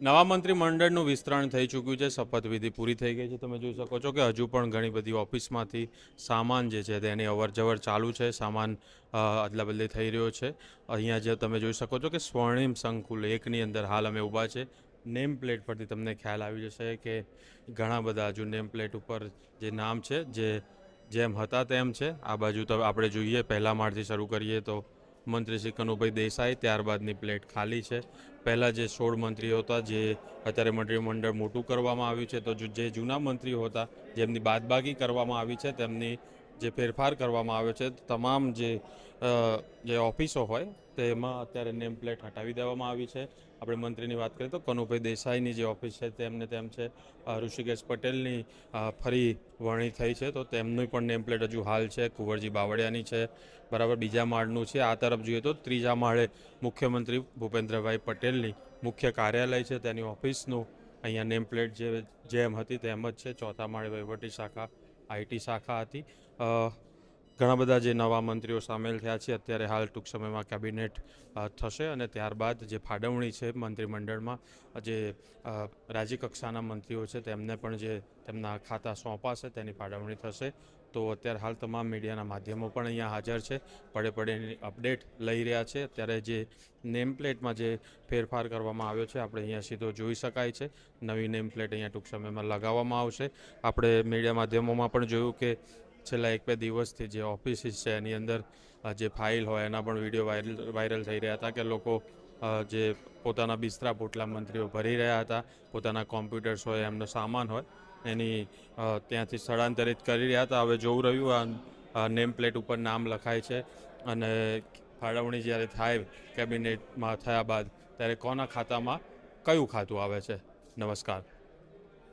નવા મંત્રીમંડળનું વિસ્તરણ થઈ ચૂક્યું છે શપથવિધિ પૂરી થઈ ગઈ છે. તમે જોઈ શકો છો કે હજુ પણ ઘણી બધી ઓફિસમાંથી સામાન જે છે તેની અવર જવર ચાલુ છે, સામાન અદલા બદલી થઈ રહ્યો છે. અહીંયા જે તમે જોઈ શકો છો કે સ્વર્ણિમ સંકુલ એકની અંદર હાલ અમે ઊભા છે. નેમ પ્લેટ પરથી તમને ખ્યાલ આવી જશે કે ઘણા બધા હજુ નેમ પ્લેટ ઉપર જે નામ છે, જે, જેમ હતા તેમ છે. આ બાજુ તો આપણે જોઈએ, પહેલા માળથી શરૂ કરીએ તો મંત્રી શ્રી કનુભાઈ દેસાઈ ત્યારબાદની પ્લેટ ખાલી છે. પહેલાં જે સોળ મંત્રીઓ હતા, જે અત્યારે મંત્રીમંડળ મોટું કરવામાં આવ્યું છે, તો જે જૂના મંત્રીઓ હતા, જેમની બાદબાકી કરવામાં આવી છે, તેમની જે ફેરફાર કરવામાં આવ્યો છે, તમામ જે જે ઓફિસો હોય, તેમાં અત્યારે નેમ પ્લેટ હટાવી દેવામાં આવી છે. આપણે મંત્રીની વાત કરીએ તો કનુભાઈ દેસાઈની જે ઓફિસ છે તેમને તેમ છે. ઋષિકેશ પટેલની ફરી વરણી થઈ છે, તો તેમની પણ નેમ પ્લેટ હજુ હાલ છે. કુંવરજી બાવળિયાની છે, બરાબર. બીજા માળનું છે. આ તરફ જોઈએ તો ત્રીજા માળે મુખ્યમંત્રી ભૂપેન્દ્રભાઈ પટેલની મુખ્ય કાર્યાલય છે, તેની ઓફિસનું અહીંયા નેમ પ્લેટ જે, જેમ હતી તેમ જ છે. ચોથા માળે વહીવટી શાખા આઈટી શાખા હતી. ઘણા બધા જે નવા મંત્રીઓ સામેલ થયા છે, અત્યારે હાલ ટૂંક સમયમાં કેબિનેટ થશે અને ત્યારબાદ જે ફાળવણી છે મંત્રીમંડળમાં, જે રાજ્યકક્ષાના મંત્રીઓ છે તેમને પણ જે તેમના ખાતા સોંપાશે તેની ફાળવણી થશે. તો અત્યારે હાલ તમામ મીડિયાના માધ્યમો પણ અહીંયા હાજર છે. પડે પડે એની અપડેટ લઈ રહ્યા છે. અત્યારે જે નેમ પ્લેટમાં જે ફેરફાર કરવામાં આવ્યો છે, આપણે અહીંયા સીધો જોઈ શકાય છે. નવી નેમ પ્લેટ અહીંયા ટૂંક સમયમાં લગાવવામાં આવશે. આપણે મીડિયા માધ્યમોમાં પણ જોયું કે છેલ્લા એક બે દિવસથી જે ઓફિસીસ છે, એની અંદર જે ફાઇલ હોય, એના પણ વીડિયો વાયરલ વાયરલ થઈ રહ્યા હતા કે લોકો જે પોતાના બિસ્તરા પોટલા મંત્રીઓ ભરી રહ્યા હતા, પોતાના કોમ્પ્યુટર્સ હોય, એમનો સામાન હોય, એની ત્યાંથી સ્થળાંતરિત કરી રહ્યા હતા. હવે જોવું રહ્યું, આ નેમ પ્લેટ ઉપર નામ લખાય છે અને ફાળવણી જ્યારે થાય, કેબિનેટમાં થયા બાદ, ત્યારે કોના ખાતામાં કયું ખાતું આવે છે? નમસ્કાર.